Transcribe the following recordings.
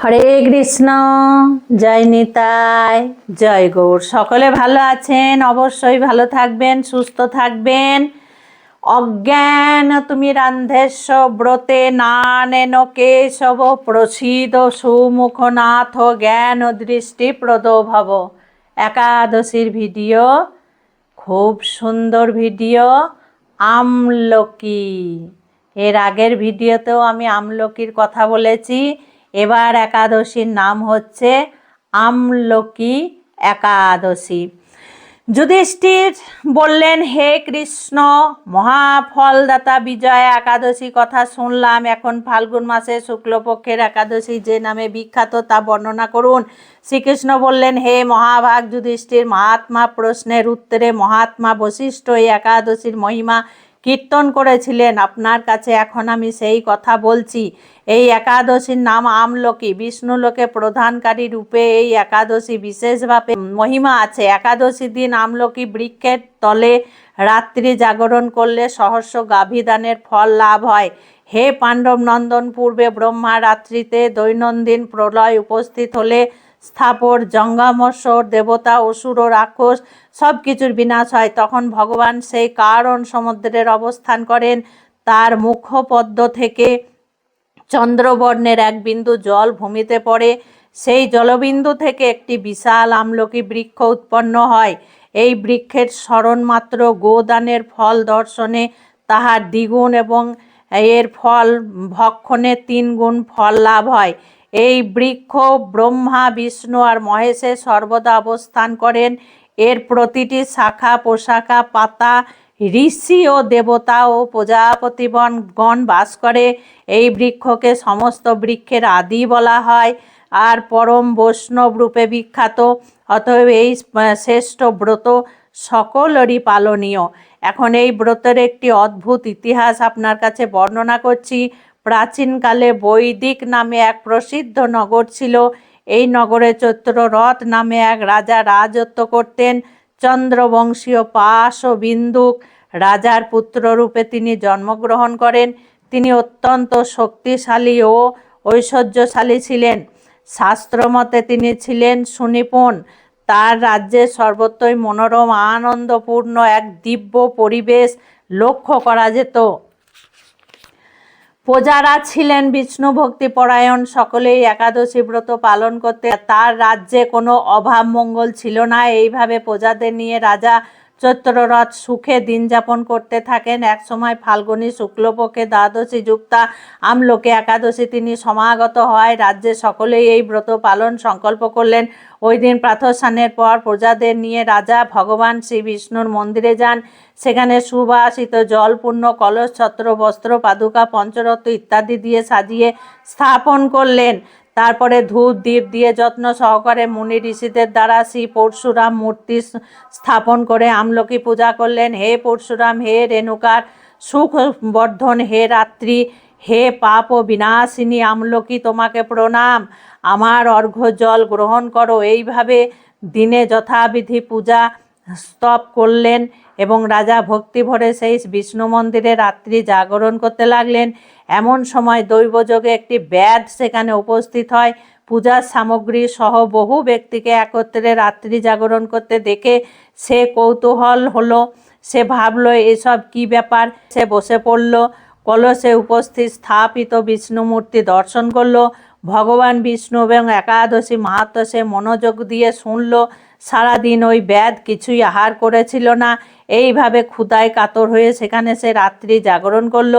হরে কৃষ্ণ, জয় নিতাই, জয় গৌর। সকলে ভালো আছেন? অবশ্যই ভালো থাকবেন, সুস্থ থাকবেন। অজ্ঞান তুমি রান্ধেস্ব ব্রতে নানেন কেশব প্রসিদ সুমুখনাথ, জ্ঞান দৃষ্টি প্রদ ভব একাদশীর ভিডিও, খুব সুন্দর ভিডিও, আমলকি। এর আগের ভিডিওতেও আমি আমলকির কথা বলেছি। এবার একাদশীর নাম হচ্ছে আমলকি একাদশী। যুধিষ্ঠির বললেন, হে কৃষ্ণ, মহাফলদাতা বিজয়, একাদশী কথা শুনলাম। এখন ফাল্গুন মাসে শুক্লপক্ষের একাদশী যে নামে বিখ্যাত তা বর্ণনা করুন। শ্রীকৃষ্ণ বললেন, হে মহাভাগ যুধিষ্ঠির, মহাত্মা প্রশ্নের উত্তরে মহাত্মা বশিষ্ঠ এই একাদশীর মহিমা কীর্তন করেছিলেন, আপনার কাছে এখন আমি সেই কথা বলছি। এই একাদশীর নাম আমলকি। বিষ্ণুলোকে প্রধানকারী রূপে এই একাদশী বিশেষভাবে মহিমা আছে। একাদশী দিন আমলকি বৃক্ষের তলে রাত্রি জাগরণ করলে সহস্র গাভীদানের ফল লাভ হয়। হে পাণ্ডব নন্দন, পূর্বে ব্রহ্মা রাত্রিতে দৈনন্দিন প্রলয় উপস্থিত হলে স্থাপর জঙ্গামস্বর দেবতা, অসুর ও রাক্ষস সব কিছুর বিনাশ হয়। তখন ভগবান সেই কারণ সমুদ্রের অবস্থান করেন। তার মুখপদ্ম থেকে চন্দ্রবর্ণের এক বিন্দু জল ভূমিতে পড়ে। সেই জলবিন্দু থেকে একটি বিশাল আমলকি বৃক্ষ উৎপন্ন হয়। এই বৃক্ষের স্মরণমাত্র গোদানের ফল দর্শনে তাহার দ্বিগুণ এবং এর ফল ভক্ষণে তিন গুণ ফল লাভ হয়। এই বৃক্ষ ব্রহ্মা, বিষ্ণু আর মহেশে সর্বদা অবস্থান করেন। এর প্রতিটি শাখা, পোশাখা, পাতা ঋষি ও দেবতা ও প্রজাপতিবন গণ বাস করে। এই বৃক্ষকে সমস্ত বৃক্ষের আদি বলা হয় আর পরম বৈষ্ণব রূপে বিখ্যাত। অতএব এই শ্রেষ্ঠ ব্রত সকলেরই পালনীয়। এখন এই ব্রতের একটি অদ্ভুত ইতিহাস আপনার কাছে বর্ণনা করছি। প্রাচীনকালে বৈদিক নামে এক প্রসিদ্ধ নগর ছিল। এই নগরে চৈত্ররথ নামে এক রাজা রাজত্ব করতেন। চন্দ্রবংশীয় পাশ ও বিন্দুক রাজার পুত্ররূপে তিনি জন্মগ্রহণ করেন। তিনি অত্যন্ত শক্তিশালী ও ঐশ্বর্যশালী ছিলেন। শাস্ত্রমতে তিনি ছিলেন সুনিপুণ। তার রাজ্যে সর্বত্রই মনোরম, আনন্দপূর্ণ এক দিব্য পরিবেশ লক্ষ্য করা যেত। প্রজারা ছিলেন বিষ্ণু ভক্তি পরায়ণ, সকলেই একাদশী ব্রত পালন করতে। তার রাজ্যে কোনো অভাব মঙ্গল ছিল না। এইভাবে প্রজাদের নিয়ে রাজা চৈত্ররথ সুখে দিন যাপন করতে থাকেন। একসময় ফাল্গুনী শুক্লপক্ষে দ্বাদশী যুক্তা আমলোকে একাদশী তিনি সমাগত হয়। রাজ্যে সকলেই এই ব্রত পালন সংকল্প করলেন। ওই দিন প্রাতঃস্নানের পর প্রজাদের নিয়ে রাজা ভগবান শ্রী বিষ্ণুর মন্দিরে যান। সেখানে সুবাসিত জলপূর্ণ কলস ছত্র বস্ত্র, পাদুকা, পঞ্চরত্ন ইত্যাদি দিয়ে সাজিয়ে স্থাপন করলেন। তারপরে ধূপ দ্বীপ দিয়ে যত্ন সহকারে মুনি ঋষিদের দ্বারা শ্রী পরশুরাম মূর্তি স্থাপন করে আমলকি পূজা করলেন। হে পরশুরাম, হে রেণুকার সুখ বর্ধন হে রাত্রি, হে পাপ ও বিনাশিনী আমলকি, তোমাকে প্রণাম। আমার অর্ঘ্য জল গ্রহণ করো। এইভাবে দিনে যথাবিধি পূজা স্তব করলেন এবং রাজা ভক্তি ভরে সেই বিষ্ণু মন্দিরে রাত্রি জাগরণ করতে লাগলেন। এমন সময় দৈবযোগে একটি ব্যাধ সেখানে উপস্থিত হয়। পূজার সামগ্রী সহ বহু ব্যক্তিকে একত্রে রাত্রি জাগরণ করতে দেখে সে কৌতূহল হলো। সে ভাবলো, এসব কি ব্যাপার? সে বসে পড়ল। কলসে উপস্থিত স্থাপিত বিষ্ণু মূর্তি দর্শন করল। ভগবান বিষ্ণু এবং একাদশী মাহাত্ম সে মনোযোগ দিয়ে শুনল। সারাদিন ওই ব্যাধ কিছুই আহার করেছিল না। এইভাবে ক্ষুদায় কাতর হয়ে সেখানে সে রাত্রি জাগরণ করল।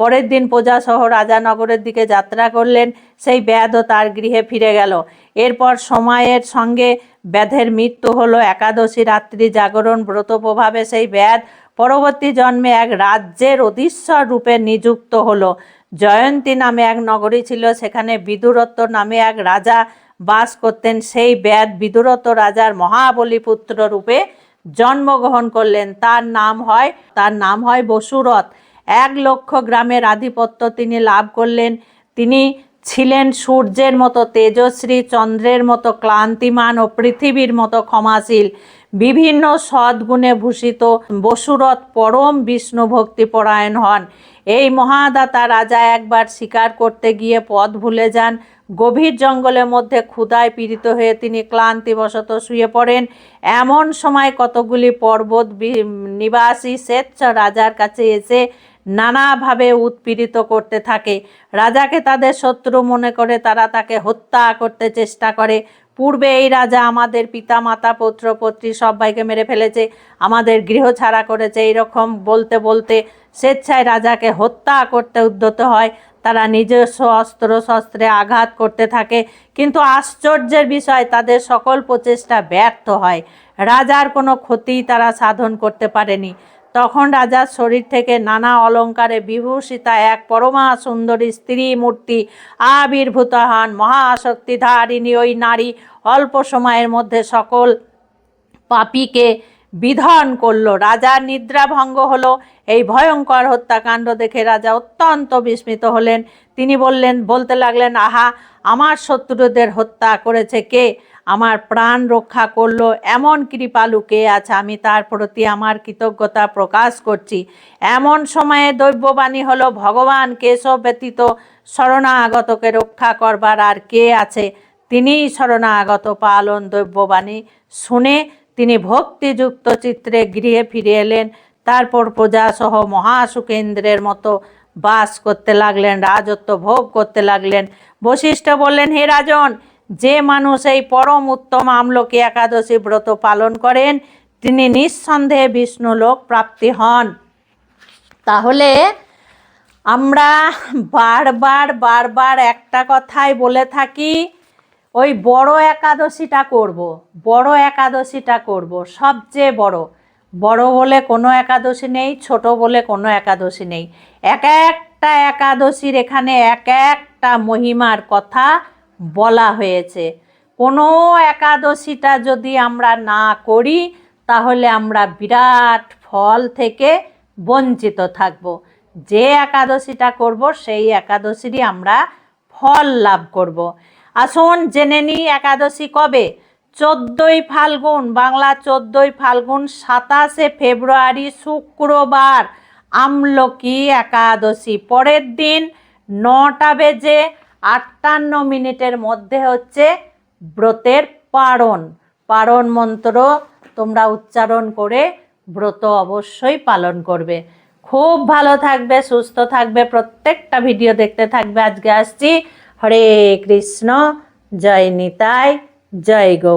পরের দিন প্রজাসহ রাজানগরের দিকে যাত্রা করলেন। সেই ব্যাধও তার গৃহে ফিরে গেল। এরপর সময়ের সঙ্গে ব্যাধের মৃত্যু হলো একাদশী রাত্রি জাগরণ ব্রত প্রভাবে। সেই ব্যাধ পরবর্তী জন্মে এক রাজ্যের অধীশ্বর রূপে নিযুক্ত হলো। জয়ন্তী নামে এক নগরী ছিল। সেখানে বিদুরত্ব নামে এক রাজা বাস করতেন সেই ব্যাদ বিদুরত রাজার মহাবলী পুত্র রূপে জন্মগ্রহণ করলেন। তার নাম হয়, তার নাম হয় বসুরথ। এক লক্ষ গ্রামের আধিপত্য তিনি লাভ করলেন। তিনি ছিলেন সূর্যের মতো তেজশ্রী চন্দ্রের মতো ক্লান্তিমান ও পৃথিবীর মতো ক্ষমাশীল। বিভিন্ন সদ্গুণে ভূষিত বসুরথ পরম বিষ্ণু ভক্তি পরায়ণ হন। এই মহাদাতা রাজা একবার শিকার করতে গিয়ে পথ ভুলে যান। গভীর জঙ্গলের মধ্যে ক্ষুধায় পীড়িত হয়ে তিনি ক্লান্তিবশত শুয়ে পড়েন। এমন সময় কতগুলি পর্বত নিবাসী স্বেচ্ছ রাজার কাছে এসে নানাভাবে উৎপীড়িত করতে থাকে। রাজাকে তাদের শত্রু মনে করে তারা তাকে হত্যা করতে চেষ্টা করে। পূর্বে এই রাজা আমাদের পিতা, মাতা, পুত্র, পত্রী সবাইকে মেরে ফেলেছে, আমাদের গৃহ ছাড়া করেছে। এইরকম বলতে বলতে স্বেচ্ছায় রাজাকে হত্যা করতে উদ্যত হয়। তারা নিজস্ব অস্ত্র, শস্ত্রে আঘাত করতে থাকে। কিন্তু আশ্চর্যের বিষয়, তাদের সকল প্রচেষ্টা ব্যর্থ হয়। রাজার কোনো ক্ষতি তারা সাধন করতে পারেনি। তখন রাজার শরীর থেকে নানা অলঙ্কারে বিভূষিতা, এক পরমা সুন্দরী স্ত্রী মূর্তি আবির্ভূত হন মহাশক্তিধারিণী ওই নারী অল্প সময়ের মধ্যে সকল পাপীকে বিধান করল। রাজার নিদ্রাভঙ্গ হলো। এই ভয়ঙ্কর হত্যাকাণ্ড দেখে রাজা অত্যন্ত বিস্মিত হলেন। তিনি বললেন, বলতে লাগলেন, আহা, আমার শত্রুদের হত্যা করেছে কে? আমার প্রাণ রক্ষা করল, এমন কৃপালু কে আছে। আমি তার প্রতি আমার কৃতজ্ঞতা প্রকাশ করছি। এমন সময়ে দৈব্যবাণী হলো, ভগবান কেশব ব্যতীত শরণাগতকে রক্ষা করবার আর কে আছে? তিনিই শরণাগত পালন দৈব্যবাণী শুনে তিনি ভক্তিযুক্ত চিত্রে গৃহে ফিরে এলেন। তারপর প্রজাসহ মহাসুকেন্দ্রের মতো বাস করতে লাগলেন, রাজত্ব ভোগ করতে লাগলেন। বশিষ্ঠ বললেন, হে রাজন যে মানুষ এই পরম উত্তম আমলকি একাদশী ব্রত পালন করেন, তিনি নিঃসন্দেহে বিষ্ণু লোক প্রাপ্তি হন তাহলে আমরা বারবার বারবার একটা কথাই বলে থাকি, ওই বড় একাদশীটা করব। বড় একাদশীটা করব, সবচেয়ে বড় বড় বলে কোনো একাদশী নেই, ছোট বলে কোনো একাদশী নেই এক একটা একাদশীর এখানে এক একটা মহিমার কথা বলা হয়েছে। কোনো একাদশীটা যদি আমরা না করি, তাহলে আমরা বিরাট ফল থেকে বঞ্চিত থাকব। যে একাদশীটা করব, সেই একাদশীরই আমরা ফল লাভ করব। আসুন জেনে নিই একাদশী কবে? চোদ্দোই ফাল্গুন, বাংলা চোদ্দই ফাল্গুন, সাতাশে ফেব্রুয়ারি, শুক্রবার। আমলকি একাদশী, পরের দিন নটা বেজে আটান্ন মিনিটের মধ্যে হচ্ছে ব্রতের পারণ। পারণ মন্ত্র তোমরা উচ্চারণ করে ব্রত অবশ্যই পালন করবে। খুব ভালো থাকবে, সুস্থ থাকবে, প্রত্যেকটা ভিডিও দেখতে থাকবে। আজকে আসছি। হরে কৃষ্ণ, জয় নিতাই, জয় গৌ